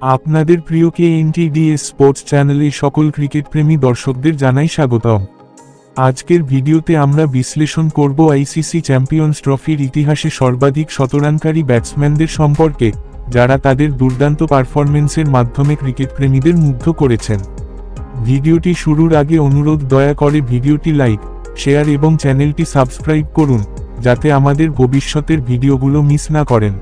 আপনাদের প্রিয় কে এনটিডিএস স্পোর্টস চ্যানেলে সকল ক্রিকেট প্রেমী দর্শকদের জানাই স্বাগতম। আজকের ভিডিওতে আমরা বিশ্লেষণ করব আইসিসি চ্যাম্পিয়ন্স ট্রফির ইতিহাসে সর্বাধিক শতরানকারী ব্যাটসম্যানদের সম্পর্কে, যারা তাদের দুর্দান্ত পারফরমেন্সের মাধ্যমে ক্রিকেট প্রেমীদের মুগ্ধ করেছেন। ভিডিওটি শুরুর আগে অনুরোধ, দয়া করে ভিডিওটি লাইক, শেয়ার এবং চ্যানেলটি সাবস্ক্রাইব করুন, যাতে আমাদের ভবিষ্যতের ভিডিওগুলো মিস না করেন।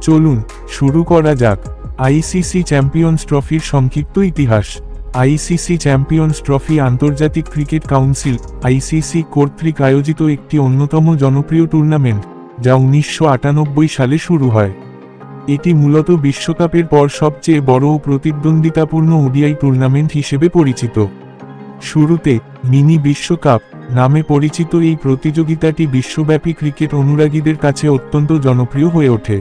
চলুন, শুরু করা যাক। আইসিসি চ্যাম্পিয়ন্স ট্রফির সংক্ষিপ্ত ইতিহাস। আইসিসি চ্যাম্পিয়ন্স ট্রফি আন্তর্জাতিক ক্রিকেট কাউন্সিল, আইসিসি কর্তৃক আয়োজিত একটি অন্যতম জনপ্রিয় টুর্নামেন্ট, যা উনিশশো আটানব্বই সালে শুরু হয়। এটি মূলত বিশ্বকাপের পর সবচেয়ে বড় ও প্রতিদ্বন্দ্বিতাপূর্ণ ওডিআই টুর্নামেন্ট হিসেবে পরিচিত। শুরুতে, মিনি বিশ্বকাপ নামে পরিচিত এই প্রতিযোগিতাটি বিশ্বব্যাপী ক্রিকেট অনুরাগীদের কাছে অত্যন্ত জনপ্রিয় হয়ে ওঠে।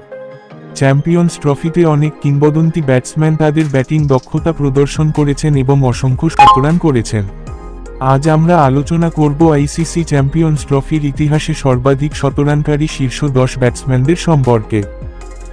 চ্যাম্পিয়ন্স ট্রফিতে অনেক কিংবদন্তি ব্যাটসম্যান তাদের ব্যাটিং দক্ষতা প্রদর্শন করেছেন এবং অসংখ্য শতরান করেছেন। আজ আমরা আলোচনা করব আইসিসি চ্যাম্পিয়ন্স ট্রফির ইতিহাসে সর্বাধিক শতরানকারী শীর্ষ দশ ব্যাটসম্যানদের সম্পর্কে।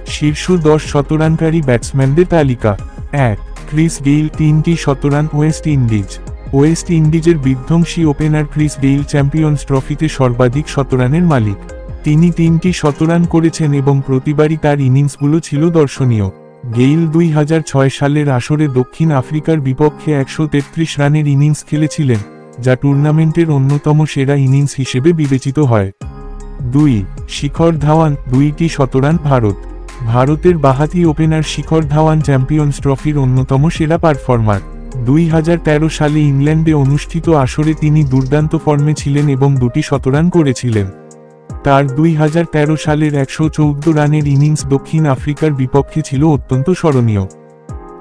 শীর্ষ দশ শতরানকারী ব্যাটসম্যানদের তালিকা। এক, ক্রিস গেইল তিনটি শতরান ওয়েস্ট ইন্ডিজ। ওয়েস্ট ইন্ডিজের বিধ্বংসী ওপেনার ক্রিস গেইল চ্যাম্পিয়ন্স ট্রফিতে সর্বাধিক শতরানের মালিক। তিনি তিনটি শতরান করেছেন এবং প্রতিবারই তার ইনিংসগুলো ছিল দর্শনীয়। গেইল দুই হাজার ছয় সালের আসরে দক্ষিণ আফ্রিকার বিপক্ষে একশো তেত্রিশ রানের ইনিংস খেলেছিলেন, যা টুর্নামেন্টের অন্যতম সেরা ইনিংস হিসেবে বিবেচিত হয়। দুই, শিখর ধাওয়ান, দুইটি শতরান ভারত। ভারতের বাহাতি ওপেনার শিখর ধাওয়ান চ্যাম্পিয়ন্স ট্রফির অন্যতম সেরা পারফর্মার। দুই হাজার তেরো সালে ইংল্যান্ডে অনুষ্ঠিত আসরে তিনি দুর্দান্ত ফর্মে ছিলেন এবং দুটি শতরান করেছিলেন। তার দুই হাজার তেরো সালের একশো চৌদ্দ রানের ইনিংস দক্ষিণ আফ্রিকার বিপক্ষে ছিল অত্যন্ত স্মরণীয়।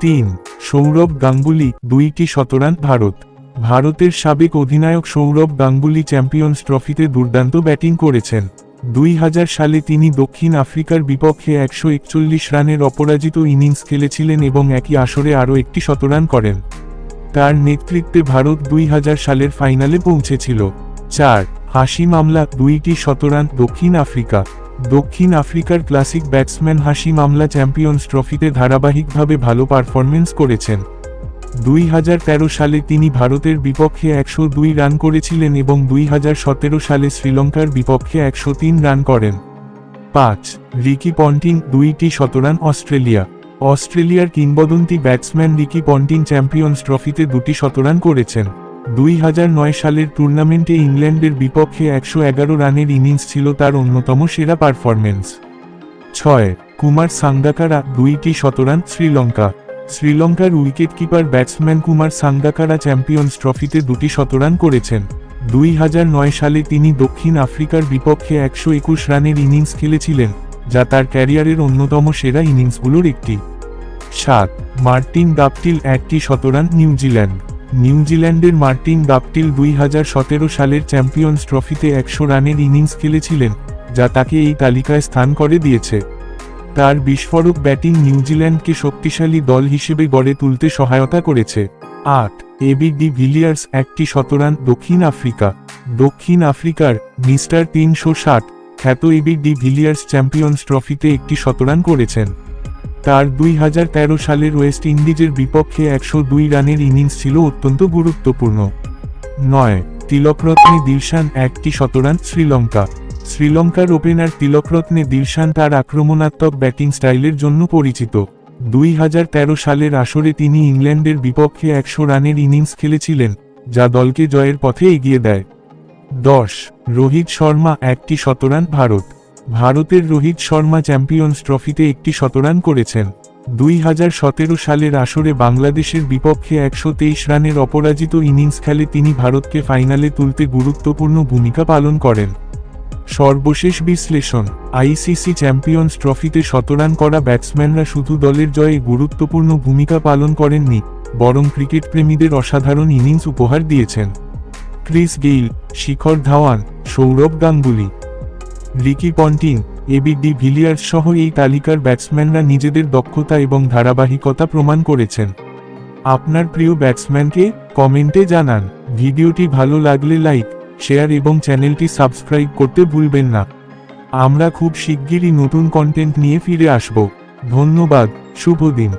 তিন, সৌরভ গাঙ্গুলি, দুইটি শতরান, ভারত। ভারতের সাবেক অধিনায়ক সৌরভ গাঙ্গুলি চ্যাম্পিয়ন্স ট্রফিতে দুর্দান্ত ব্যাটিং করেছেন। দুই হাজার সালে তিনি দক্ষিণ আফ্রিকার বিপক্ষে একশো একচল্লিশ রানের অপরাজিত ইনিংস খেলেছিলেন এবং একই আসরে আরও একটি শতরান করেন। তার নেতৃত্বে ভারত দুই হাজার সালের ফাইনালে পৌঁছেছিল। চার হাসি মামলা দুইটি শতরান দক্ষিণ আফ্রিকা। দক্ষিণ আফ্রিকার ক্লাসিক ব্যাটসম্যান হাসি মামলা চ্যাম্পিয়ন্স ট্রফিতে ধারাবাহিকভাবে ভালো পারফরমেন্স করেছেন। দুই হাজার তেরো সালে তিনি ভারতের বিপক্ষে একশো দুই রান করেছিলেন এবং দুই হাজার সতেরো সালে শ্রীলঙ্কার বিপক্ষে একশো তিন রান করেন। পাঁচ, রিকি পন্টিং দুইটি শতরান অস্ট্রেলিয়া। অস্ট্রেলিয়ার কিংবদন্তি ব্যাটসম্যান রিকি পন্টিং চ্যাম্পিয়ন্স ট্রফিতে দুটি শতরান করেছেন। দুই হাজার নয় সালের টুর্নামেন্টে ইংল্যান্ডের বিপক্ষে একশো এগারো রানের ইনিংস ছিল তার অন্যতম সেরা পারফরমেন্স ছয়, কুমার সাঙ্গাকারা, দুইটি শতরান, শ্রীলঙ্কা। শ্রীলঙ্কার wicketkeeper batsman Kumar Sangakkara champions ট্রফিতে দুটি শতরান করেছেন। দুই হাজার নয় সালে তিনি দক্ষিণ আফ্রিকার বিপক্ষে একশো একুশ রানের ইনিংস খেলেছিলেন, যা তার ক্যারিয়ারের অন্যতম সেরা ইনিংসগুলোর একটি। সাত, মার্টিন গাপটিল, একটি শতরান, নিউজিল্যান্ড। নিউজিল্যান্ডের মার্টিন গাপটিল দুই সালের চ্যাম্পিয়ন্স ট্রফিতে একশো রানের ইনিংস খেলেছিলেন, যা তাকে এই তালিকায় স্থান করে দিয়েছে। তার বিস্ফোরক ব্যাটিং নিউজিল্যান্ডকে শক্তিশালী দল হিসেবে গড়ে তুলতে সহায়তা করেছে। আট এবি ডি ভিলিয়ার্স একটি শতরান দক্ষিণ আফ্রিকা। দক্ষিণ আফ্রিকার মিস্টার তিনশো ষাট খ্যাত এবি ডি ভিলিয়ার্স চ্যাম্পিয়ন্স ট্রফিতে একটি শতরান করেছেন। তার দুই হাজার তেরো সালের ওয়েস্ট ইন্ডিজের বিপক্ষে একশো দুই রানের ইনিংস ছিল অত্যন্ত গুরুত্বপূর্ণ। নয় তিলকরত্নে দিলশান, একটি শতরান, শ্রীলঙ্কা। শ্রীলঙ্কার ওপেনার তিলকরত্নে দিলশান তার আক্রমণাত্মক ব্যাটিং স্টাইলের জন্য পরিচিত। দুই হাজার তেরো সালের আসরে তিনি ইংল্যান্ডের বিপক্ষে একশো রানের ইনিংস খেলেছিলেন, যা দলকে জয়ের পথে এগিয়ে দেয়। দশ, রোহিত শর্মা, একটি শতরান, ভারত। ভারতের রোহিত শর্মা চ্যাম্পিয়ন্স ট্রফিতে একটি শতরান করেছেন। দুই হাজার সতেরো সালের আসরে বাংলাদেশের বিপক্ষে একশো তেইশ রানের অপরাজিত ইনিংস খেলে তিনি ভারতকে ফাইনালে তুলতে গুরুত্বপূর্ণ ভূমিকা পালন করেন। সর্বশেষ বিশ্লেষণ, আইসিসি চ্যাম্পিয়ন্স ট্রফিতে শতরান করা ব্যাটসম্যানরা শুধু দলের জয়ে গুরুত্বপূর্ণ ভূমিকা পালন করেননি, বরং ক্রিকেট প্রেমীদের অসাধারণ ইনিংস উপহার দিয়েছেন। Chris Gayle, Shikhar Dhawan, Sourav Ganguly. Ricky Ponting AB de Villiers সহ এই তালিকার ব্যাটসম্যানরা নিজেদের দক্ষতা এবং ধারাবাহিকতা প্রমাণ করেছেন। আপনার প্রিয় ব্যাটসম্যানকে কমেন্টে জানান। ভিডিওটি ভালো লাগলে লাইক, শেয়ার এবং চ্যানেলটি সাবস্ক্রাইব করতে ভুলবেন না। আমরা খুব শিগগিরই নতুন কন্টেন্ট নিয়ে ফিরে আসব। ধন্যবাদ, শুভ দিন।